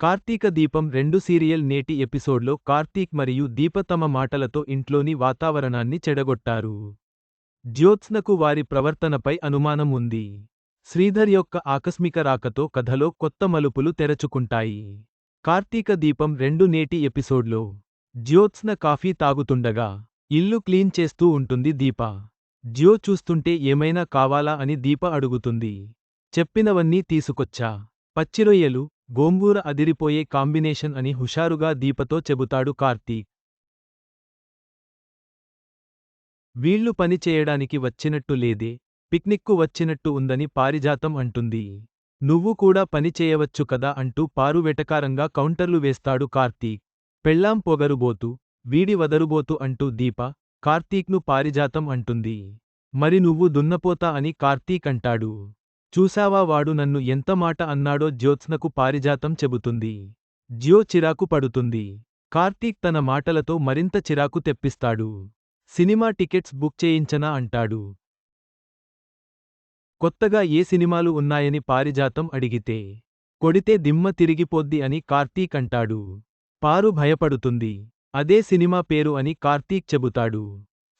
కార్తీక దీపం రెండు సీరియల్ నేటి ఎపిసోడ్లో కార్తీక్ మరియు దీప తమ మాటలతో ఇంట్లోని వాతావరణాన్ని చెడగొట్టారు. జ్యోత్స్నకు వారి ప్రవర్తనపై అనుమానం ఉంది. శ్రీధర్ యొక్క ఆకస్మిక రాకతో కథలో కొత్త మలుపులు తెరచుకుంటాయి. కార్తీక దీపం రెండు నేటి ఎపిసోడ్లో జ్యోత్స్న కాఫీ తాగుతుండగా ఇల్లు క్లీన్ చేస్తూ ఉంటుంది దీప. జ్యో చూస్తుంటే ఏమైనా కావాలా అని దీప అడుగుతుంది. చెప్పినవన్నీ తీసుకొచ్చా. పచ్చిరొయ్యలు గోంగూర అదిరిపోయే కాంబినేషన్ అని హుషారుగా దీపతో చెబుతాడు కార్తీక్ వీళ్ళు పనిచేయడానికి వచ్చినట్టు లేదే పిక్నిక్కు వచ్చినట్టు ఉందని పారిజాతం అంటుంది. నువ్వు కూడా పనిచేయవచ్చు కదా అంటూ పారు వెటకారంగా కౌంటర్లు వేస్తాడు కార్తీక్ పెళ్ళాం పొగరుబోతు వీడి వదరుబోతు అంటూ దీప కార్తీక్ను పారిజాతం అంటుంది. మరి నువ్వు దున్నపోతా అని కార్తీక్ అంటాడు చూశావా వాడు నన్ను ఎంత మాట అన్నాడో జ్యోత్స్నకు పారిజాతం చెబుతుంది. జ్యో చిరాకు పడుతుంది. కార్తీక్ తన మాటలతో మరింత చిరాకు తెప్పిస్తాడు. సినిమా టికెట్స్ బుక్ చేయించనా అంటాడు. కొత్తగా ఏ సినిమాలు ఉన్నాయని పారిజాతం అడిగితే. కొడితే దిమ్మ తిరిగిపోద్ది అని కార్తీక్ అంటాడు. పారు భయపడుతుంది. అదే సినిమా పేరు అని కార్తీక్ చెబుతాడు.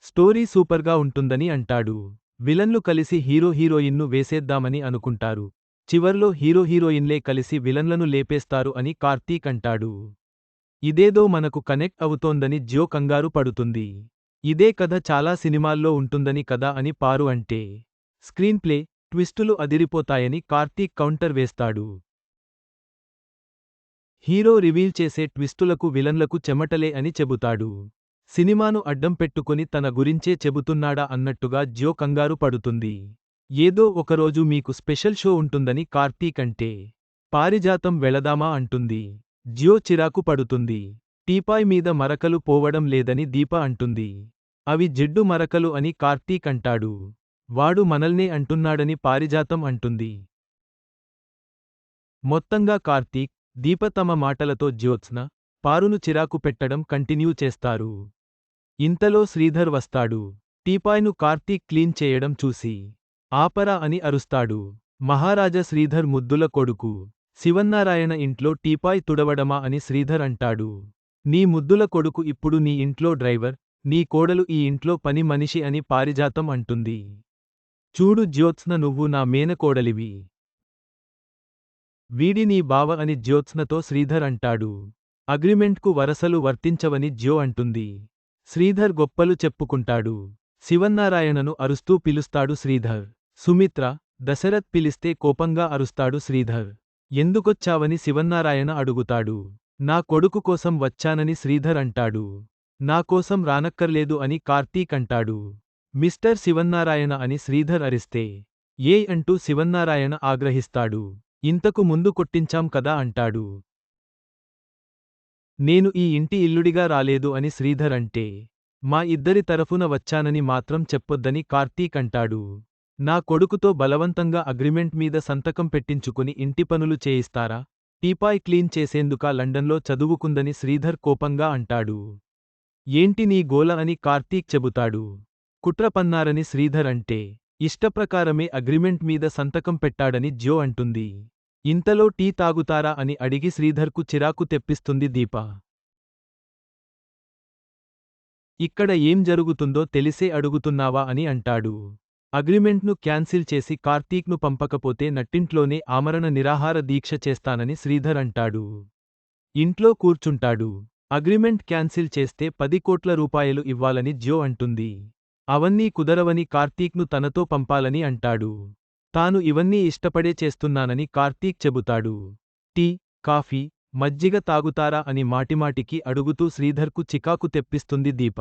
స్టోరీ సూపర్గా ఉంటుందని అంటాడు. విలన్లు కలిసి హీరో హీరోయిన్ను వేసేద్దామని అనుకుంటారు. చివర్లో హీరో హీరోయిన్లే కలిసి విలన్లను లేపేస్తారు అని కార్తీక్ అంటాడు. ఇదేదో మనకు కనెక్ట్ అవుతోందని జ్యో కంగారు పడుతుంది. ఇదే కథ చాలా సినిమాల్లో ఉంటుందని కదా అని పారు అంటే. స్క్రీన్ప్లే ట్విస్టులు అదిరిపోతాయని కార్తీక్ కౌంటర్ వేస్తాడు. హీరో రివీల్ చేసే ట్విస్టులకు విలన్లకు చెమటలే అని చెబుతాడు. సినిమాను అడ్డం పెట్టుకుని తన గురించే చెబుతున్నాడా అన్నట్టుగా జ్యో కంగారు పడుతుంది. ఏదో ఒకరోజు మీకు స్పెషల్ షో ఉంటుందని కార్తీక్ అంటే పారిజాతం వెళదామా అంటుంది. జ్యో చిరాకు పడుతుంది. టీపాయ్ మీద మరకలు పోవడం లేదని దీప అంటుంది. అవి జిడ్డు మరకలు అని కార్తీక్ అంటాడు. వాడు మనల్నే అంటున్నాడని పారిజాతం అంటుంది. మొత్తంగా కార్తీక్ దీప తమ మాటలతో జ్యోత్స్న పారును చిరాకు పెట్టడం కంటిన్యూ చేస్తారు. ఇంతలో శ్రీధర్ వస్తాడు. టీపాయ్ను కార్తీక్ క్లీన్ చేయడం చూసి ఆపరా అని అరుస్తాడు. మహారాజా శ్రీధర్ ముద్దుల కొడుకు. శివన్నారాయణ ఇంట్లో టీపాయ్ తుడవడమా అని శ్రీధర్ అంటాడు. నీ ముద్దుల కొడుకు ఇప్పుడు నీ ఇంట్లో డ్రైవర్ నీ కోడలు ఈ ఇంట్లో పని మనిషి అని పారిజాతం అంటుంది. చూడు జ్యోత్స్న నువ్వు నా మేనకోడలివి వీడి నీ బావ అని జ్యోత్స్నతో శ్రీధర్ అంటాడు. అగ్రిమెంట్కు వరసలు వర్తించవని జ్యో అంటుంది. శ్రీధర్ గొప్పలు చెప్పుకుంటాడు. శివన్నారాయణను అరుస్తూ పిలుస్తాడు శ్రీధర్. సుమిత్ర దశరథ్ పిలిస్తే కోపంగా అరుస్తాడు శ్రీధర్. ఎందుకొచ్చావని శివన్నారాయణ అడుగుతాడు. నా కొడుకు కోసం వచ్చానని శ్రీధర్ అంటాడు. నా కోసం రానక్కర్లేదు అని కార్తీక్ అంటాడు. మిస్టర్ శివన్నారాయణ అని శ్రీధర్ అరిస్తే. ఏ అంటూ శివన్నారాయణ ఆగ్రహిస్తాడు. ఇంతకు ముందు కొట్టించాం కదా అంటాడు. నేను ఈ ఇంటి ఇల్లుడిగా రాలేదు అని శ్రీధర్ అంటే మా ఇద్దరి తరఫున వచ్చానని మాత్రం చెప్పొద్దని కార్తీక్ అంటాడు. నా కొడుకుతో బలవంతంగా అగ్రిమెంట్ మీద సంతకం పెట్టించుకుని ఇంటి పనులు చేయిస్తారా? టీపాయ్ క్లీన్ చేసేందుకా లండన్లో చదువుకుందని శ్రీధర్ కోపంగా అంటాడు. ఏంటి నీ గోల అని కార్తీక్ చెబుతాడు. కుట్రపన్నారని శ్రీధర్ అంటే ఇష్టప్రకారమే అగ్రిమెంట్ మీద సంతకం పెట్టాడని జ్యో అంటుంది. ఇంతలో టీ తాగుతారా అని అడిగి శ్రీధర్కు చిరాకు తెప్పిస్తుంది దీప. ఇక్కడ ఏం జరుగుతుందో తెలిసే అడుగుతున్నావా అని అంటాడు. అగ్రిమెంట్ను క్యాన్సిల్ చేసి కార్తీక్ను పంపకపోతే నట్టింట్లోనే ఆమరణ నిరాహార దీక్ష చేస్తానని శ్రీధర్ అంటాడు. ఇంట్లో కూర్చుంటాడు. అగ్రిమెంట్ క్యాన్సిల్ చేస్తే పది కోట్ల రూపాయలు ఇవ్వాలని జ్యో అంటుంది. అవన్నీ కుదరవని కార్తీక్ను తనతో పంపాలని అంటాడు. తాను ఇవన్నీ ఇష్టపడే చేస్తున్నానని కార్తీక్ చెబుతాడు. టీ కాఫీ మజ్జిగ తాగుతారా అని మాటిమాటికి అడుగుతూ శ్రీధర్కు చికాకు తెప్పిస్తుంది దీప.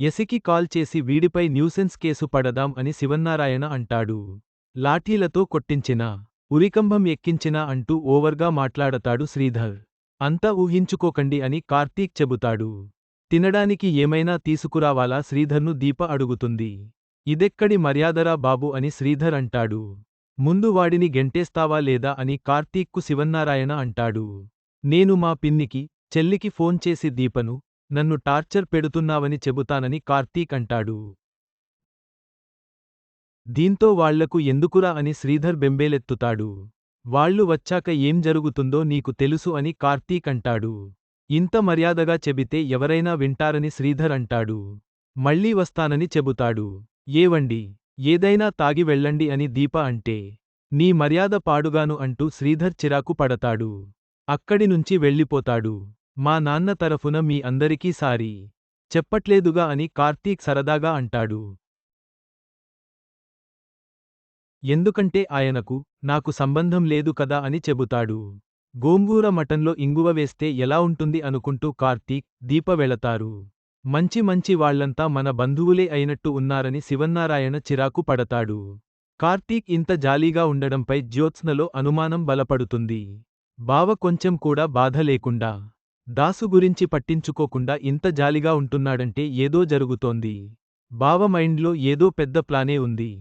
ఎసికి కాల్ చేసి వీడిపై న్యూసెన్స్ కేసు పడదాం అని శివన్నారాయణ అంటాడు. లాఠీలతో కొట్టించినా ఉరికంభం ఎక్కించినా అంటూ ఓవర్గా మాట్లాడతాడు శ్రీధర్. అంతా ఊహించుకోకండి అని కార్తీక్ చెబుతాడు. తినడానికి ఏమైనా తీసుకురావాలా? శ్రీధర్ను దీప అడుగుతుంది. ఇదెక్కడి మర్యాదరా బాబు అని శ్రీధర్ అంటాడు. ముందు వాడిని గెంటేస్తావా లేదా అని కార్తీక్కు శివన్నారాయణ అంటాడు. నేను మా పిన్నికి చెల్లికి ఫోన్ చేసి దీపను నన్ను టార్చర్ పెడుతున్నావని చెబుతానని కార్తీక్ అంటాడు. దీంతో వాళ్ళకు ఎందుకురా అని శ్రీధర్ బెంబేలెత్తుతాడు. వాళ్ళు వచ్చాక ఏం జరుగుతుందో నీకు తెలుసు అని కార్తీక్ అంటాడు. ఇంత మర్యాదగా చెబితే ఎవరైనా వింటారని శ్రీధర్ అంటాడు. మళ్ళీ వస్తానని చెబుతాడు. ఏవండి ఏదైనా తాగి వెళ్ళండి అని దీప అంటే నీ మర్యాద పాడుగాను అంటూ శ్రీధర్ చిరాకు పడతాడు. అక్కడి నుంచి వెళ్ళిపోతాడు. మా నాన్న తరఫున మీ అందరికీ సారీ. చెప్పట్లేదుగా అని కార్తీక్ సరదాగా అంటాడు. ఎందుకంటే ఆయనకు నాకు సంబంధం లేదు కదా అని చెబుతాడు. గోంగూర మటన్లో ఇంగువ వేస్తే ఎలా ఉంటుంది అనుకుంటూ కార్తీక్ దీప వెళతారు. మంచి మంచి వాళ్ళంతా మన బంధువులే అయినట్టు ఉన్నారని శివన్నారాయణ చిరాకు పడతాడు. కార్తీక్ ఇంత జాలీగా ఉండడంపై జ్యోత్స్నలో అనుమానం బలపడుతుంది. బావ కొంచెం కూడా బాధ లేకుండా దాసు గురించి పట్టించుకోకుండా ఇంత జాలిగా ఉంటున్నాడంటే ఏదో జరుగుతోంది. బావ మైండ్లో ఏదో పెద్ద ప్లానే ఉంది.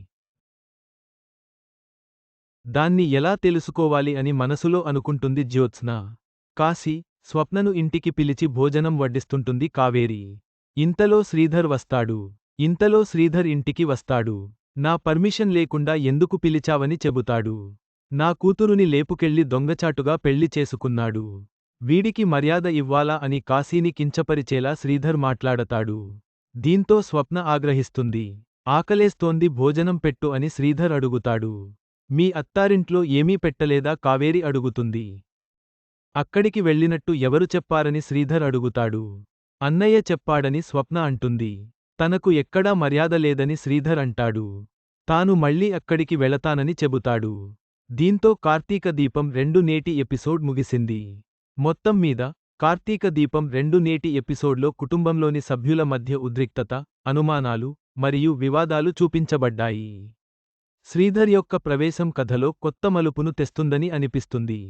దాన్ని ఎలా తెలుసుకోవాలి అని మనసులో అనుకుంటుంది జ్యోత్స్న. కాశీ స్వప్నను ఇంటికి పిలిచి భోజనం వడ్డిస్తుంటుంది కావేరి. ఇంతలో శ్రీధర్ వస్తాడు. ఇంతలో శ్రీధర్ ఇంటికి వస్తాడు. నా పర్మిషన్ లేకుండా ఎందుకు పిలిచావని చెబుతాడు. నా కూతురుని లేపుకెళ్ళి దొంగచాటుగా పెళ్ళి చేసుకున్నాడు. వీడికి మర్యాద ఇవ్వాలా అని కాశీని కించపరిచేలా శ్రీధర్ మాట్లాడతాడు. దీంతో స్వప్న ఆగ్రహిస్తుంది. ఆకలేస్తోంది భోజనం పెట్టు అని శ్రీధర్ అడుగుతాడు. మీ అత్తారింట్లో ఏమీ పెట్టలేదా కావేరి అడుగుతుంది. అక్కడికి వెళ్ళినట్టు ఎవరు చెప్పారని శ్రీధర్ అడుగుతాడు. అన్నయ్య చెప్పాడని స్వప్న అంటుంది. తనకు ఎక్కడా మర్యాద లేదని శ్రీధర్ అంటాడు. తాను మళ్ళీ అక్కడికి వెళతానని చెబుతాడు. దీంతో కార్తీక దీపం రెండు నేటి ఎపిసోడ్ ముగిసింది. మొత్తం మీద కార్తీక దీపం రెండు నేటి ఎపిసోడ్లో కుటుంబంలోని సభ్యుల మధ్య ఉద్రిక్తత అనుమానాలు మరియు వివాదాలు చూపించబడ్డాయి. శ్రీధర్ యొక్క ప్రవేశం కథలో కొత్త మలుపును తెస్తుందని అనిపిస్తుంది.